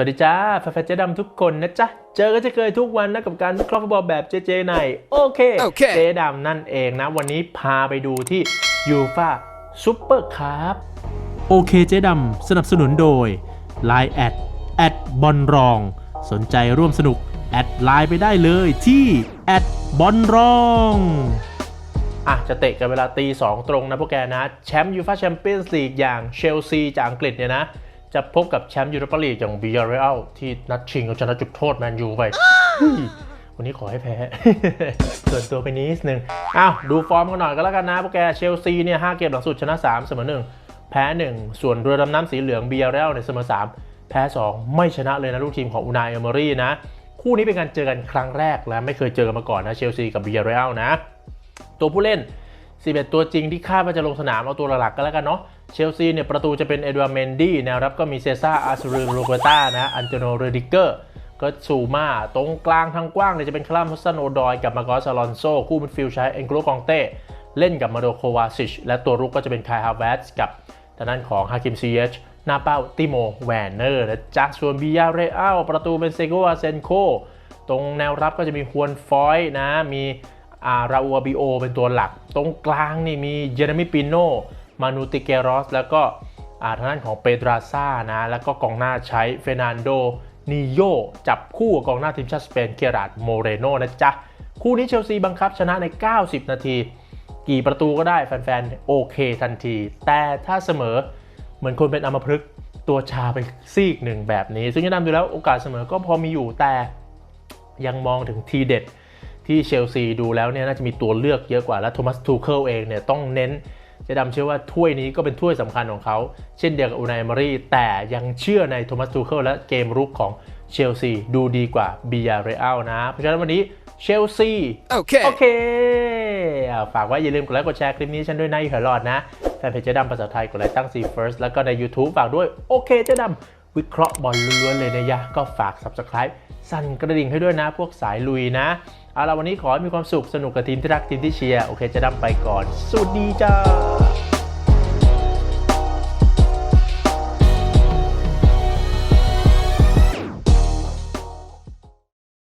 วัสดีจ้าแฟนๆเจ๊ดำทุกคนนะจ๊ะ เจอกันจะเคยทุกวันนะกับการวิเคราะห์ฟุตบอลแบบเจเจในโอเคโอเคเจ๊ดำนั่นเองนะ วันนี้พาไปดูที่ยูฟาซูเปอร์คัพโอเคเจ๊ดำสนับสนุนโดย Line แอดแอดบอลรอง สนใจร่วมสนุก แอดไลน์ไปได้เลยที่แอดบอลรองอะจะเตะกันเวลาตีสองตรงนะพวกแกนะ แชมป์ยูฟาแชมเปี้ยนส์ลีกอย่างเชลซีจากอังกฤษเนี่ยนะ จะพบกับแชมป์ยูโรปาลีกอย่างบิยาเรอัลที่นัดชิงเอาชนะจุดโทษแมนยูไป วันนี้ขอให้แพ้ ส่วนตัวไปนิดนึง อ้าว ดูฟอร์มกันหน่อยก็แล้วกันนะพวกแกเชลซีเนี่ยห้าเกมหลังสุดชนะ 3 เสมอ1แพ้ 1 ส่วนเรือดำน้ำสีเหลืองบิยาเรอัลเนี่ยเสมอ3 แพ้ 2 ไม่ชนะเลยนะลูกทีมของอูนายเอเมอรี่นะ คู่นี้เป็นการเจอกันครั้งแรกและไม่เคยเจอกันมาก่อนนะเชลซีกับบิยาเรอัลนะ ตัวผู้เล่น 11 ตัวจริงที่คาดว่าจะลงสนามเอาตัวหลักๆก็แล้วกันเนาะ เชลซีเนี่ยประตูจะเป็นเอ็ดวาร์เมนดี้แนวรับก็มีเซซ่าอาร์ซูริโรเบต้านะอันโตโนเรดิเกอร์ก็ซูมาตรงกลางทางกว้างเนี่ยจะเป็นคลัมฮัสซันโอดอยกับมาโกสอลอนโซคู่มิดฟิลด์ใช้เอ็นโกลกองเต้เล่นกับมาโดโควาซิชและตัวรุกก็จะเป็นคายฮาเวสกับทางด้านของฮาคิมซีเอชหน้าเป้าติโมแวนเนอร์นะจ๊ะส่วนบิยาเรอัลประตูเป็นเซโกอาเซนโคตรงแนวรับก็จะมีฮวนฟอยนะมี ราอูอาบิโอเป็นตัวหลัก ตรงกลางนี่มีเยเรมิปิโนมานูติเกรอส แล้วก็อ่าทางด้านของเปดราซ่านะ แล้วก็กองหน้าใช้เฟนันโดนิโยจับคู่กับกองหน้าทีมชาติสเปนเกราดโมเรโนนะจ๊ะ คู่นี้เชลซีบังคับชนะใน 90 นาที กี่ประตูก็ได้แฟนๆ โอเคทันที แต่ถ้าเสมอเหมือนคนเป็นอมพฤกษ์ตัวชาไปซีกหนึ่งแบบนี้ ซึ่งจะนำดูแล้วโอกาสเสมอก็พอมีอยู่แต่ยังมองถึงทีเด็ด ที่เชลซีดูแล้วเนี่ยน่าจะมีตัวเลือกเยอะกว่าและโทมัสทูเคิลเองเนี่ยต้องเน้นเจะดำเชื่อว่าถ้วยนี้ก็เป็นถ้วยสำคัญของเขา เช่นเดียวกับอูนายมารีแต่ยังเชื่อในโทมัสทูเคิลและเกมรุกของเชลซีดูดีกว่าบียาเรอัลนะ เพราะฉะนั้นวันนี้เชลซี Okay. โอเคอ่าฝากไว้อย่าลืมกดไลค์กดแชร์คลิปนี้ฉันด้วยนะอยู่หลอดนะแฟนเพจเจ๊ดำภาษาไทยกดไลค์ตั้ง C first แล้วก็ใน YouTube ฝากด้วย โอเคเจ๊ดำวิเคราะห์บอลล้วนๆเลยนะยะ ก็ฝาก Subscribe สั่นกระดิ่งให้ด้วยนะ พวกสายลุยนะ เอาละวันนี้ขอให้มีความสุขสนุกกับทีมที่รักทีมที่เชียร์โอเคจะดำไปก่อนสวัสดีจ้า